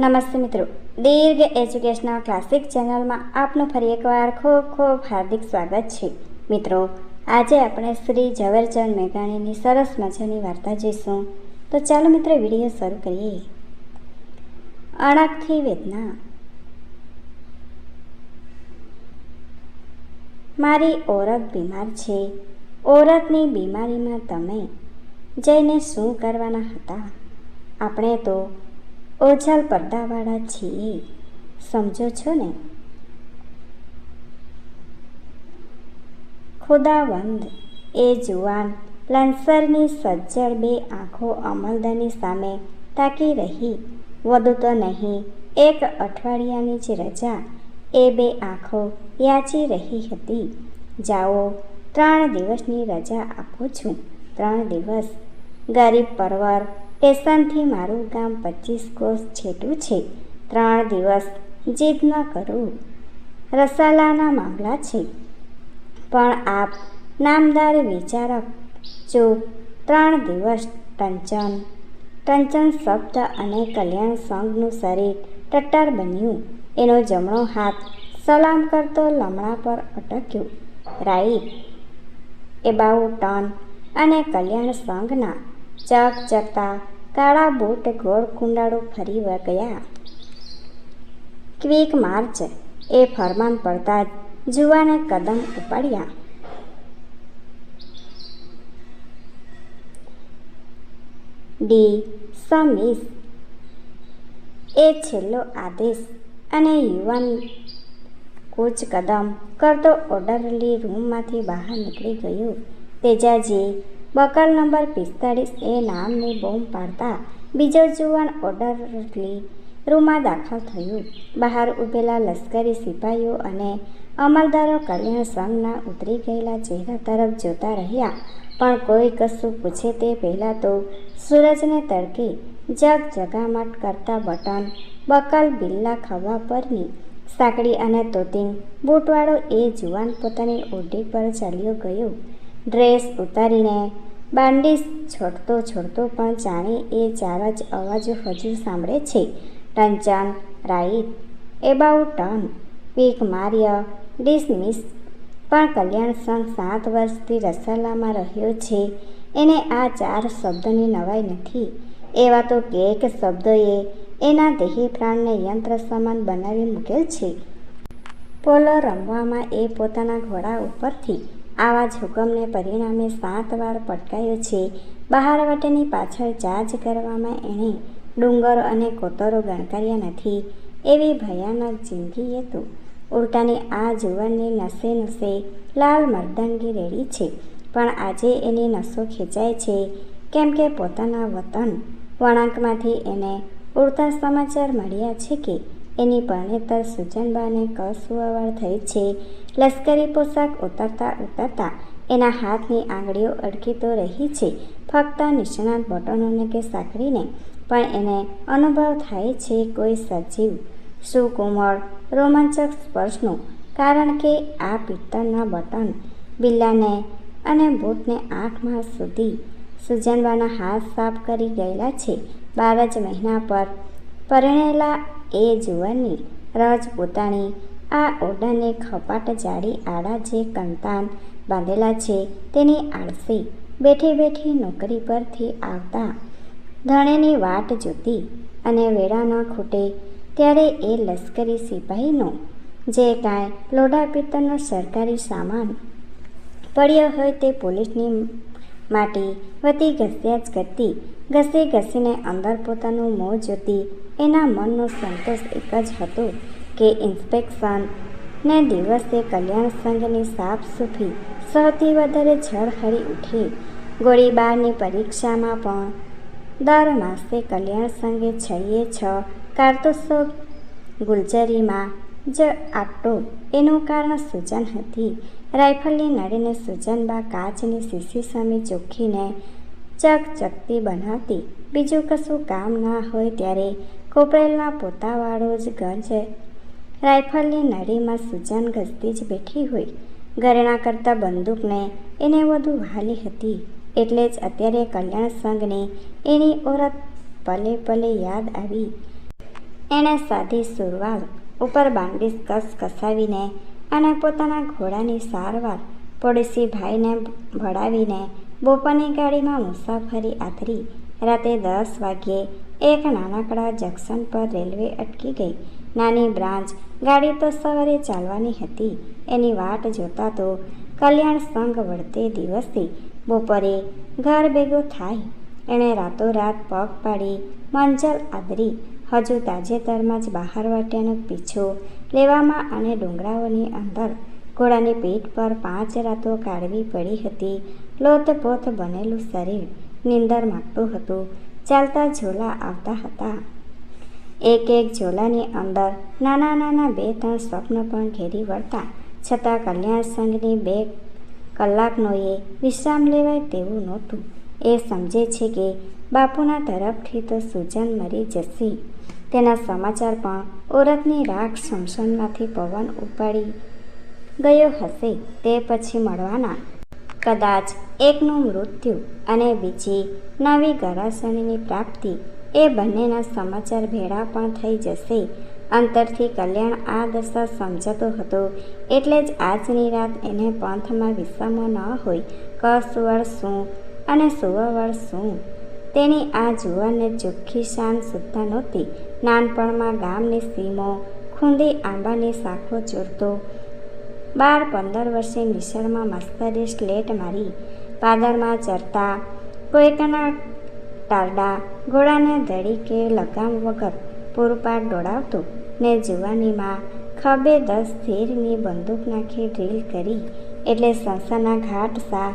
નમસ્તે મિત્રો. દીર્ઘ educational classic ચેનલમાં આપનું ફરી એકવાર ખૂબ ખૂબ હાર્દિક સ્વાગત છે. મિત્રો, આજે આપણે શ્રી ઝવેરચંદ મેઘાણીની સરસ મજાની વાર્તા જોઈશું. તો ચાલો મિત્રો, વીડિયો શરૂ કરીએ. અણકથી વેદના. મારી ઓરત બીમાર છે. ઓરતની બીમારીમાં તમે જઈને શું કરવાના હતા? આપણે તો ઓછાલ પડદાવાળા છીએ. સમજો છો ને? ખુદાવંદ, એ જુવાન, લંસરની સજ્જડ બે આંખો અમલદાની સામે તાકી રહી. વધુ તો નહીં, એક અઠવાડિયાની જ રજા. એ બે આંખો યાચી રહી હતી. જાઓ, ત્રણ દિવસની રજા આપું છું. ત્રણ દિવસ. ગરીબ પરવર સ્ટેશનથી મારું ગામ પચીસ કોસ છેટું છે. ત્રણ દિવસ જીદ ન કરું. રસાલાના મામલા છે. પણ આપ નામદાર વિચારક જો ત્રણ દિવસ ટંચન. ટંચન શબ્દ અને કલ્યાણ સંઘનું શરીર ટટ્ટાર બન્યું. એનો જમણો હાથ સલામ કરતો લમણા પર અટક્યો. રાઈટ. એબાઉ ટન અને કલ્યાણ સંઘના ચક ચકતા કાળા બૂટ ગોળ કુંડાળો ફરી ગયા. ક્વિક માર્ચ એ ફરમાન પડતા જ જુવાને કદમ ઉપાડ્યા. ડી. સમીસ. એ છેલ્લો આદેશ અને યુવાન કૂચ કદમ કરતો ઓર્ડરલી રૂમમાંથી બહાર નીકળી ગયો. તેજાજી બકલ નંબર પિસ્તાળીસ એ નામની બોમ્બ પાડતા બીજો જુવાન ઓર્ડરલી રૂમમાં દાખલ થયું. બહાર ઊભેલા લશ્કરી સિપાહીઓ અને અમલદારો કલ્યાણ સંઘના ઉતરી ગયેલા ચહેરા તરફ જોતા રહ્યા. પણ કોઈ કશું પૂછે તે પહેલાં તો સૂરજને તડકે જગ જગામટ કરતા બટન બકલ બિલ્લા ખભા પરની સાંકડી અને તોતિંગ બૂટવાળો એ જુવાન પોતાની ઓઢી પર ચાલ્યો ગયો. ડ્રેસ ઉતારીને બાંડીસ છોડતો છોડતો પણ જાણે એ ચાર જ અવાજો હજુ સાંભળે છે. Attention, right, about turn quick march, dismiss. પણ કલ્યાણ સાત વર્ષથી રસાલામાં રહ્યો છે. એને આ ચાર શબ્દની નવાઈ નથી. એવા તો કેક શબ્દોએ એના દેહી પ્રાણને યંત્ર સમાન બનાવી મૂકેલ છે. પોલો રમવામાં એ પોતાના ઘોડા ઉપરથી આવા જ હુકમને પરિણામે સાત વાર પટકાયો છે. બહાર વાટેની પાછળ ચાર્જ કરવામાં એણે ડુંગરો અને કોતરો ગણકાર્યા નથી. એવી ભયાનક જિંદગી તો. ઉલટાની આ જુવાનની નસે નસે લાલ મર્દંગી રેડી છે. પણ આજે એની નસો ખેંચાય છે. કેમ કે પોતાના વતન વળાંકમાંથી એને ઉડતા સમાચાર મળ્યા છે કે એની પરણેતર સુજનબાને કસુવાવડ થઈ છે. લશ્કરી પોશાક ઉતરતા ઉતરતા એના હાથની આંગળીઓ અડકી તો રહી છે. ફક્ત નિષ્ણાત બટનોને કે સાંકળીને, પણ એને અનુભવ થાય છે કોઈ સજીવ. સુકુમળ રોમાંચક સ્પર્શનું, કારણ કે આ પિત્તળના બટન બિલ્લાને અને બૂટને આઠ માસ સુધી સુજનબાના હાથ સાફ કરી ગયેલા છે. બાર જ મહિના પર પરણેલા એ જુવાનની રજ પોતાની આ ઓરડાને ખપાટ જાડી આડા જે કંતાન બાંધેલા છે તેની આળસી બેઠી બેઠી નોકરી પરથી આવતા ધણેની વાટ જોતી અને વેળા ન ખૂટે ત્યારે એ લશ્કરી સિપાહીનો જે કાંઈ લોઢા પિત્તરનો સરકારી સામાન પડ્યો હોય તે પોલીસની માટી વતી ઘસ્યા જ કરતી, ઘસી ઘસીને અંદર પોતાનું મોં જોતી. એના મનનો સંતોષ એક જ હતો કે ઇન્સ્પેક્શન ને દિવસે કલ્યાણ સંઘની સાફ સૂફી સૌથી વધારે ઝળહળી ઉઠી. ગોળીબારની પરીક્ષામાં પણ દર માસે કલ્યાણ સંઘે છઈએ છ કારતૂસો ગુલજરીમાં જ આટો. એનું કારણ સૂચન હતી. રાઇફલની નળીને સૂચનબા કાચની શીશી સામે ચોખ્ખીને ચકચકતી બનાવતી. બીજું કશું કામ ના હોય ત્યારે કોપરેલના પોતાવાળો જ ગંજ રાઇફલની નળીમાં સૂજન ઘસતી જ બેઠી હોય. ઘરેણા કરતાં બંદૂકને એને વધુ વહાલી હતી. એટલે જ અત્યારે કલ્યાણ સંઘને એની ઓરત પલે પલે યાદ આવી. એણે સાદી સુરવાલ ઉપર બાંડી કસ કસાવીને અને પોતાના ઘોડાની સારવાર પડોશી ભાઈને ભળાવીને બપોરની ગાડીમાં મુસાફરી આતરી રાતે દસ વાગ્યે એક નાનકડા જંકશન પર રેલવે અટકી ગઈ. નાની બ્રાન્ચ ગાડી તો સવારે ચાલવાની હતી. એની વાટ જોતા તો કલ્યાણ સંઘ વળતે દિવસે બપોરે ઘર ભેગો થાય. એણે રાતોરાત પગ પાડી, મંજલ આદરી, હજુ તાજેતરમાં જ બહાર વાટ્યાનો પીછો લેવામાં અને ડુંગરાઓની અંદર ઘોડાની પીઠ પર પાંચ રાતો કાઢવી પડી હતી. લોથપોથ બનેલું શરીર નીંદર માગતું હતું. ચાલતા ઝોલા આવતા હતા. એક એક ઝોલાની અંદર નાના નાના બે ત્રણ સ્વપ્ન પણ ઘેરી વળતા. છતાં કલ્યાણ સંઘની બે કલાકનો એ વિશ્રામ લેવાય તેવું નહોતું. એ સમજે છે કે બાપુના તરફથી તો સૂજન મરી જશે. તેના સમાચાર પણ ઓરતની રાખ શમશાનમાંથી પવન ઉપાડી ગયો હશે. તે પછી મળવાના. કદાચ એકનું મૃત્યુ અને બીજી નવી ગરાસણીની પ્રાપ્તિ એ બંનેના સમાચાર ભેળા પણ થઈ જશે. અંતરથી કલ્યાણ આ દશા સમજતો હતો. એટલે જ આજની રાત એને પંથમાં વિશ્રામો ન હોય. કસવળ શું અને સુવવળ શું? તેની આ જુવાનને ચોખ્ખી શાન સુદ્ધા નહોતી. નાનપણમાં ગામની સીમો, ખૂંદી આંબાની શાખો ચોરતો. બાર પંદર વર્ષે નિશાળમાં માસ્તરે સ્લેટ મારી. પાદરમાં ચરતા. કોઈકના ટારડા ઘોડાને ધડી કે લગામ વગર પૂરપાટ દોડાવતો ને જુવાનીમાં ખભે દસ ધીરની બંદૂક નાખી ડ્રીલ કરી એટલે સંસારના ઘાટ સા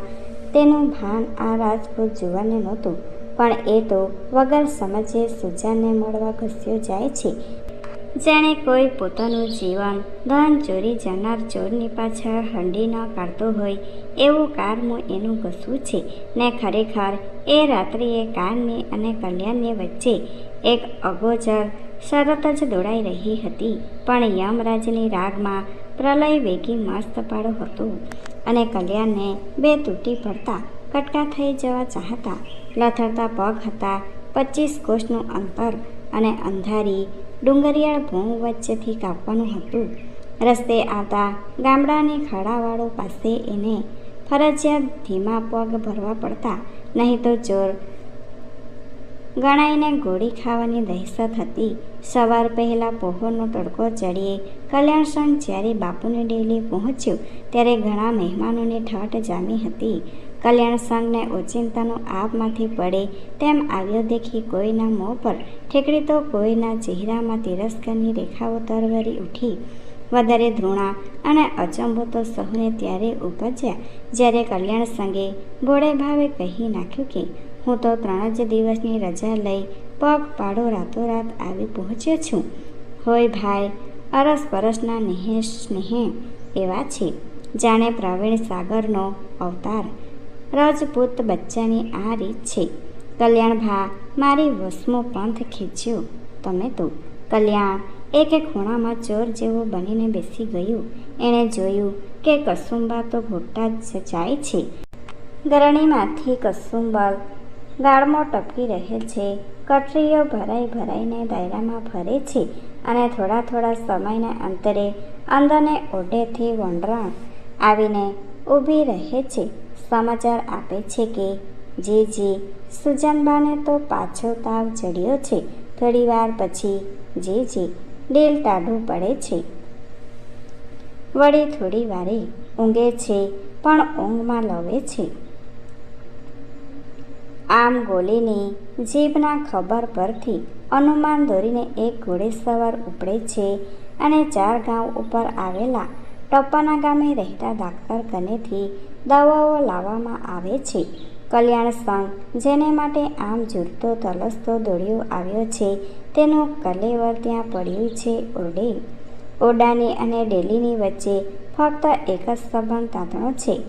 તેનું ભાન આ રાજપૂત જુવાને નહોતું. પણ એ તો વગર સમજે સુજાને મળવા ઘસ્યો જાય છે. જાણે કોઈ પોતાનું જીવન, ધન, ચોરી, જનાર, ચોરની પાછળ હંડી ન કાઢતો હોય, એવું કારમું એનું ઘસવું છે? ને ખરેખર, એ રાત્રિએ કારની અને કલ્યાણની વચ્ચે એક અગોચર શરત જ દોડાઈ રહી હતી. પણ યમરાજની રાગમાં પ્રલય વેગી મસ્ત પાડો હતો અને કલ્યાણને બે તૂટી પડતા કટકા થઈ જવા ચાહતા. લથડતા પગ હતા પચીસ કોષનું અંતર અને અંધારી ડુંગરિયાળ ભોંગ વચ્ચેથી કાપવાનું હતું. રસ્તે આવતા ગામડાની ખાડાવાળો પાસે એને ફરજિયાત ધીમા પગ ભરવા પડતા, નહીં તો ચોર ગણાઈને ગોળી ખાવાની દહેશત હતી. સવાર પહેલાં પહોરનો તડકો ચડીએ કલ્યાણસંગ જ્યારે બાપુની ડેલી પહોંચ્યો, ત્યારે ઘણા મહેમાનોની ઠાટ જામી હતી. કલ્યાણ સંઘને ઓચિંતાનો આપમાંથી પડે તેમ આવ્યો દેખી કોઈના મોં પર ઠેકડી તો કોઈના ચહેરામાં તિરસ્કારની રેખાઓ તરવરી ઉઠી. વધારે ધૃણા અને અચંબો તો સહુને ત્યારે ઉપજ્યા, જ્યારે કલ્યાણ સંઘે ભોળે ભાવે કહી નાખ્યું કે, હું તો ત્રણ જ દિવસની રજા લઈ પગ પાડો રાતોરાત આવી પહોંચ્યો છું. હોય ભાઈ, અરસ પરસના નેહે સ્નેહે. એવા છે. જાણે પ્રવીણ સાગરનો અવતાર રાજપૂત બચ્ચાની આ રીત છે. કલ્યાણ ભા, મારી વસમો પંથ ખેંચ્યો. તમે તો કલ્યાણ એક ખૂણામાં ચોર જેવો બનીને બેસી ગયું. એણે જોયું કે કસુંબા તો ઘોટા જ જાય છે. ગરણીમાંથી કસુંબલ ગાળમાં ટપકી રહે છે. કટરીઓ ભરાઈ ભરાઈને દાયરામાં ફરે છે અને થોડા થોડા સમયના અંતરે અંદરને ઓઢેથી વંડરાણ આવીને ઊભી રહે છે. સમાચાર આપે છે કે જે જે સુજાનબાને તો પાછો તાવ ચડ્યો છે. થોડી વાર પછી જે જે ડેલ ટાઢું પડે છે. વળી થોડી વારે ઊંઘે છે, પણ ઊંઘમાં લવે છે. આમ ગોલીને જીભના ખબર પરથી અનુમાન દોરીને એક ઘોડેસવાર ઉપડે છે અને ચાર ગાંવ ઉપર આવેલા ટપ્પાના ગામે રહેતા ડાક્ટર કનેથી દવાઓ લાવવામાં આવે છે. કલ્યાણ સંઘ, જેને માટે આમ જુરતો તલસતો દોડ્યો આવ્યો છે, તેનું કલેવર ત્યાં પડ્યું છે ઓરડે. ઓરડાની અને ડેલીની વચ્ચે ફક્ત એક જ સંબંધ તાંતણો છે.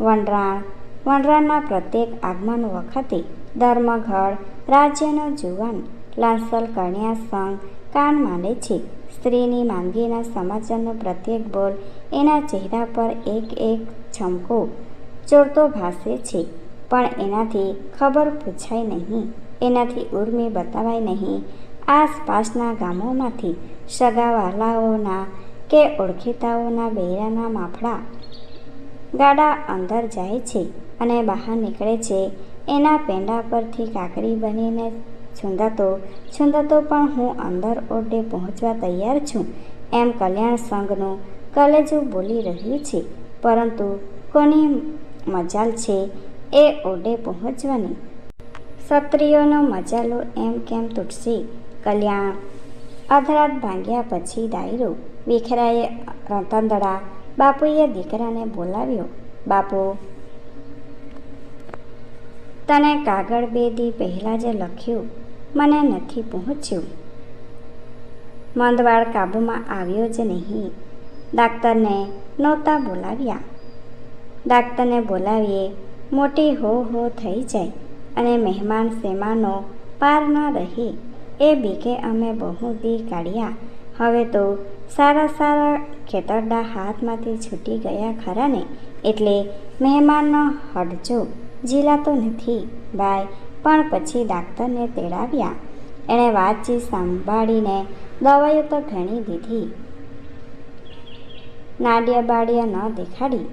વનરાણ વનરાણના પ્રત્યેક આગમન વખતે ધર્મઘડ, રાજ્યનો જુવાન, લાંસલ કન્યા સંઘ, કાન માંડે છે. સ્ત્રીની માંગીના સમાચારનો પ્રત્યેક બોલ એના ચહેરા પર એક એક છમકો ચોરતો ભાસે છે, પણ એનાથી ખબર પૂછાય નહીં. એનાથી ઉર્મી બતાવાય નહીં. આસપાસના ગામોમાંથી સગાવાલાઓના કે ઓળખીતાઓના બૈરાના માફડા ગાડા અંદર જાય છે અને બહાર નીકળે છે. એના પેંડા પરથી કાકડી બનીને છૂંદાતો છૂંદાતો પણ હું અંદર ઓરડે પહોંચવા તૈયાર છું. એમ કલ્યાણ સંઘનું કલેજું બોલી રહ્યું છે. પરંતુ કોની મજાલ છે એ ઓડે પહોંચવાની? ક્ષત્રિયોનો મજાલો એમ કેમ તૂટશે? કલ્યાણ અધરાત ભાંગ્યા પછી ડાયરો વિખરાએ રતંદડા બાપુએ દીકરાને બોલાવ્યો, બાપુ, તને કાગળ બે દી પહેલાં જ લખ્યું, મને નથી પહોંચ્યું. મંદવાળ કાબૂમાં આવ્યો જ નહીં. ડાક્ટરને નહોતા બોલાવ્યા. ડાક્ટરને બોલાવીએ મોટી હો હો થઈ જાય અને મહેમાન સેમાનો પાર ન રહે એ બીકે અમે બહુ દી કાઢ્યા. હવે તો સારા સારા ખેતરડા હાથમાંથી છૂટી ગયા ખરા ને એટલે મહેમાનનો હડજો જીલાતો નથી. ભાઈ પણ પછી ડાક્ટરને તેડાવ્યા. એણે વાતચીત સાંભળીને દવાઈઓ તો ઘણી દીધી. નાડિયા બાડિયા ન દેખાડી.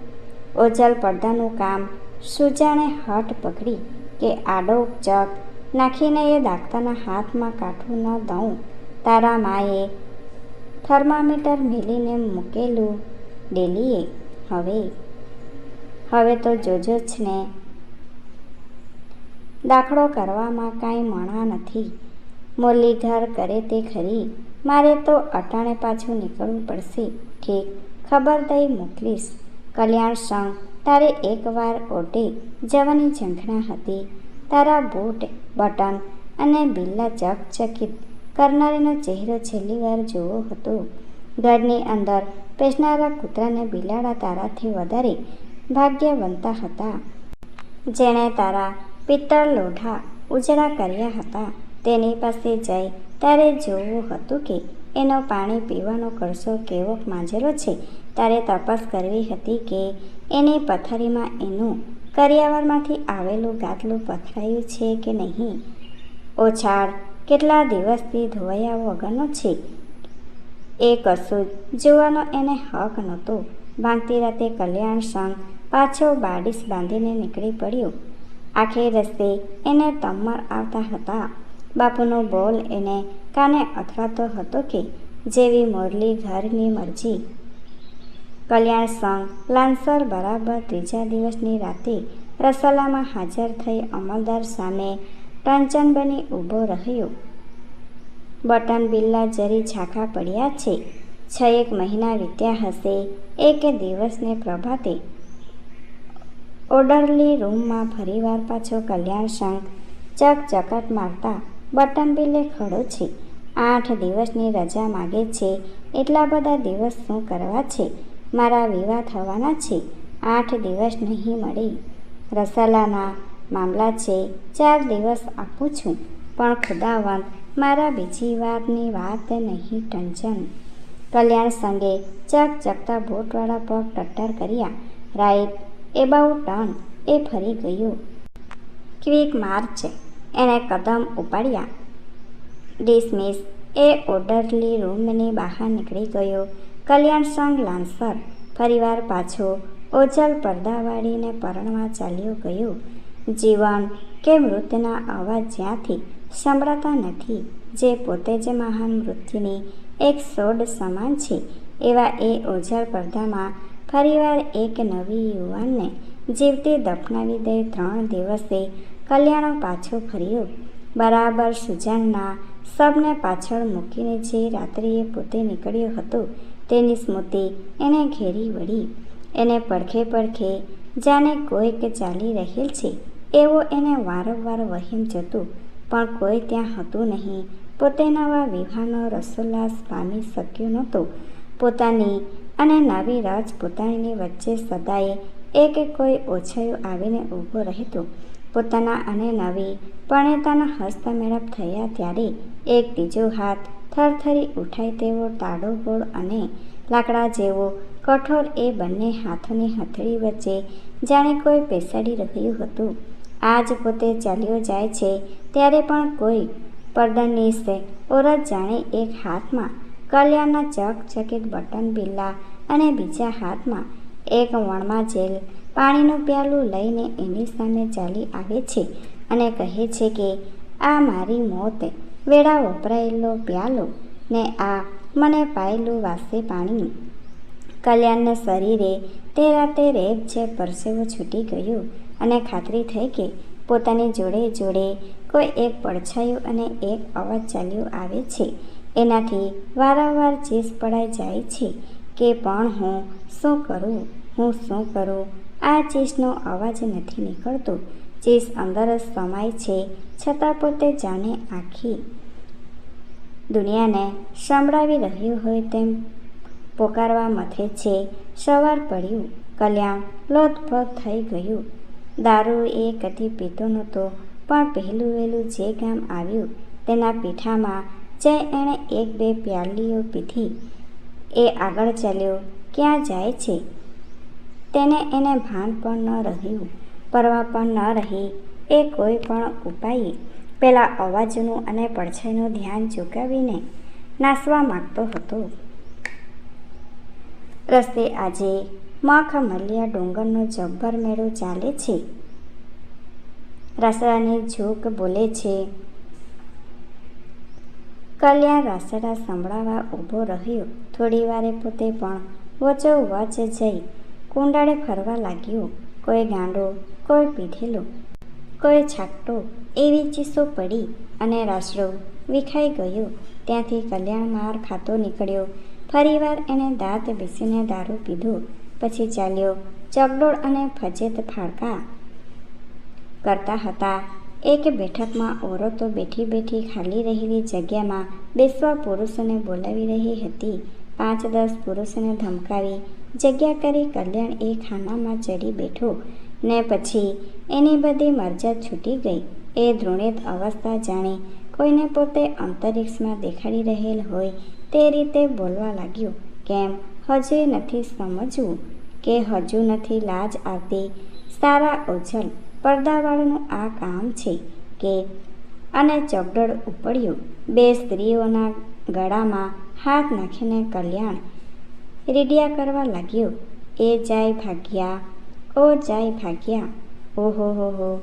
ઓજલ પડદાનું કામ સુજાણે હટ પકડી કે આડો ચક નાખીને એ દાખતાના હાથમાં કાઠું ન દઉં. તારા માએ થર્મામીટર મેલીને મૂકેલું ડેલીએ. હવે હવે તો જોજો જ ને. દાખલો કરવામાં કાંઈ મણા નથી. મુરલીધર કરે તે ખરી. મારે તો અટાણે પાછું નીકળવું પડશે. ઠીક. ખબર દઈ મોકલીશ કલ્યાણ સંઘ તારે એકવાર ઓઢી. જવાની ઝંખના હતી. તારા બૂટ, બટન અને બિલ્લા ચકચકિત. કરનારીનો ચહેરો છેલ્લી વાર જોવો હતો. ઘરની અંદર પેસનારા કૂતરાને બિલાડા તારાથી વધારે ભાગ્યવંતા હતા. જેણે તારા પિત્તળ લોઢા ઉજળા કર્યા હતા. તેની પાસે જઈ તારે જોવું હતું કે એનો પાણી પીવાનો કરશો કેવો માંજેલો છે? તારે તપાસ કરવી હતી કે એની પથારીમાં એનું કરિયાવરમાંથી આવેલું ગાતલું પથરાયું છે કે નહીં? ઓછાળ, કેટલા દિવસથી ધોવાયા વગરનો છે? એ કશું જોવાનો એને હક નહોતો. ભાંગતી રાતે કલ્યાણ સંઘ પાછો બાડીસ બાંધીને નીકળી પડ્યો. આખે રસ્તે એને તમર આવતા હતા. બાપુનો બોલ એને કાને અથડાતો હતો કે જેવી મુરલી ઘરની મરજી. કલ્યાણ સંઘ લાંસર બરાબર ત્રીજા દિવસની રાતે રસલામાં હાજર થઈ અમલદાર સામે ટંચન બની ઊભો રહ્યો. બટન બિલ્લા જરી ઝાંખા પડ્યા છે. છ એક મહિના વીત્યા હશે, એક દિવસને પ્રભાતે. ઓર્ડરલી રૂમમાં ફરીવાર પાછો કલ્યાણ સંઘ ચકચકાટ મારતા બટન બિલે ખડો છે. આઠ દિવસની રજા માગે છે. એટલા બધા દિવસ શું કરવા છે? મારા વિવાહ થવાના છે. આઠ દિવસ નહીં મળે. રસાલાના મામલા છે. ચાર દિવસ આપું છું. પણ ખુદાવંત, મારા બીજી વારની વાત નહીં ટંચન. કલ્યાણ સંગે ચકચકતા બોટવાળા પગ ટટ્ટર કર્યા. રાઈટ એબાઉટ ટર્ન, એ ફરી ગયું. ક્વિક માર્ચ, એણે કદમ ઉપાડ્યા. ડિસમિસ એ ઓર્ડરલી રૂમની બહાર નીકળી ગયો. કલ્યાણ સંઘ લાન્સર ફરીવાર પાછો ઓજલ પડદાવાળીને પરણવા ચાલ્યો ગયો. જીવન કે મૃતના અવાજ જ્યાંથી સંભળાતા નથી, જે પોતે જ મહાન મૃત્યુની એક સોડ સમાન છે, એવા એ ઓજલ પડદામાં ફરીવાર એક નવી યુવાનને જીવતી દફનાવી દઈ ત્રણ દિવસે કલ્યાણો પાછો ફર્યો. બરાબર સુજાનના સબને પાછળ મૂકીને જે રાત્રિએ પોતે નીકળ્યો હતો તેની સ્મૃતિ એને ઘેરી વળી. એને પડખે પડખે જાણે કોઈક ચાલી રહેલ છે. એવો એને વારંવાર વહેમ જતું. પણ કોઈ ત્યાં હતું નહીં. પોતે નવા વિવાહનો રસોલ્લાસ પામી શક્યો નહોતો. પોતાની અને નવી રાજ પોતાની વચ્ચે સદાય એક કોઈ ઓછાયો આવીને ઊભો રહેતો. પોતાના અને નવી પરણેતાના હસ્તમેળાપ થયા ત્યારે એક બીજો હાથ થરથરી ઉઠાય તેવો તાડો ગોળ અને લાકડા જેવો કઠોર એ બંને હાથોની હથેળી વચ્ચે જાણે કોઈ બેસાડી રહ્યું હતું. આજ પોતે ચાલ્યો જાય છે ત્યારે પણ કોઈ પડદનીશે ઓરત જાણે એક હાથમાં કલ્યાણના ચકચકિત બટન બિલ્લા અને બીજા હાથમાં એક વણમાં જેલ પાણીનું પ્યાલું લઈને એની સામે ચાલી આવે છે અને કહે છે કે, આ મારી મોત. વેળા વપરાયેલો પ્યાલો ને આ મને પાયેલું વાસે પાણી કલ્યાણના શરીરે તે રાતે રેબ છે, પરસેવો છૂટી ગયો અને ખાતરી થઈ કે પોતાની જોડે જોડે કોઈ એક પડછાયું અને એક અવાજ ચાલ્યો આવે છે. એનાથી વારંવાર ચીસ પડાઈ જાય છે કે, પણ હું શું કરું? હું શું કરું? આ ચીસનો અવાજ નથી નીકળતો. ચીસ અંદર જ સમાય છે, છતાં પોતે જાણે આખી દુનિયાને સંભળાવી રહ્યું હોય તેમ પોકારવા મથે છે. સવાર પડ્યું, કલ્યાણ લોથભોથ થઈ ગયું. દારૂ એ કદી પીતો નહોતો, પણ પહેલું વહેલું જે ગામ આવ્યું તેના પીઠામાં જે એણે એક બે પ્યાલીઓ પીધી, એ આગળ ચાલ્યો, ક્યાં જાય છે? તેને એને ભાન પણ ન રહ્યું, પરવા પણ ન રહી, એ કોઈ પણ ઉપાયે. પેલા અવાજનું અને પડછાઈનું ધ્યાન ચૂકવીને નાસવા માગતો હતો. રસ્તે આજે મખ મલિયા ડુંગરનો જબ્બર મેળો ચાલે છે. રાસડાની જોક બોલે છે. કલ્યાણ રાસડા સંભળાવા ઊભો રહ્યો. થોડી વારે પોતે પણ વચો વચ જઈ કુંડાળે ફરવા લાગ્યો. કોઈ ગાંડો, કોઈ પીધેલો, કોઈ છાકટો, એવી ચીસો પડી અને રાસડો વિખાઈ ગયો. ત્યાંથી કલ્યાણ માર ખાતો નીકળ્યો. ફરીવાર એણે દાંત બેસીને દારૂ પીધો. પછી ચાલ્યો ચગડોળ અને ફજેત ફાળકા કરતા હતા. એક બેઠકમાં ઓરતો બેઠી બેઠી ખાલી રહેલી જગ્યામાં બેસવા પુરુષોને બોલાવી રહી હતી. પાંચ દસ પુરુષોને ધમકાવી જગ્યા કરી કલ્યાણ એ ખાનામાં ચડી બેઠો. ને પછી એની બધી મરજા છૂટી ગઈ. એ ધૃણિત અવસ્થા જાણે કોઈને પોતે અંતરિક્ષમાં દેખાડી રહેલ હોય તે રીતે બોલવા લાગ્યો. કેમ? હજે નથી સમજવું કે હજુ નથી લાજ આવતી. સારા ઓછલ પડદાવાળનું આ કામ છે કે અને ચગડળ ઉપડ્યું. બે સ્ત્રીઓના ગળામાં હાથ નાખીને કલ્યાણ રીડિયા કરવા લાગ્યો. એ જાય ભાગ્યા, ઓ જાય ભાગ્યા, ઓહો, હો હો.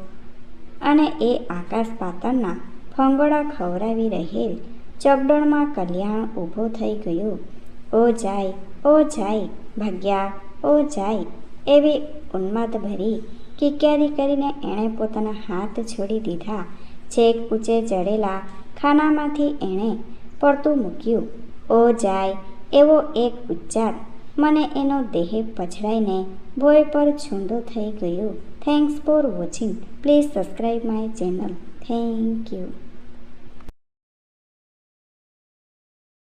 અને એ આકાશ પાતાળના ફંગોળા ખવડાવી રહેલ ચગડોળમાં કલ્યાણ ઊભો થઈ ગયો. ઓ જાય ઓ જાય, ભાગ્યા, ઓ જાય, એવી ઉન્માદ ભરી કિક્યારી કરીને એણે પોતાના હાથ છોડી દીધા. છેક ઊંચે ચડેલા ખાનામાંથી એણે પડતું મૂક્યું. ઓ જાય એવો એક ઉચ્ચાર. મને એનો દેહ પછડાઈને ભોય પર છૂંદો થઈ ગયો. Thanks for watching please subscribe my channel thank you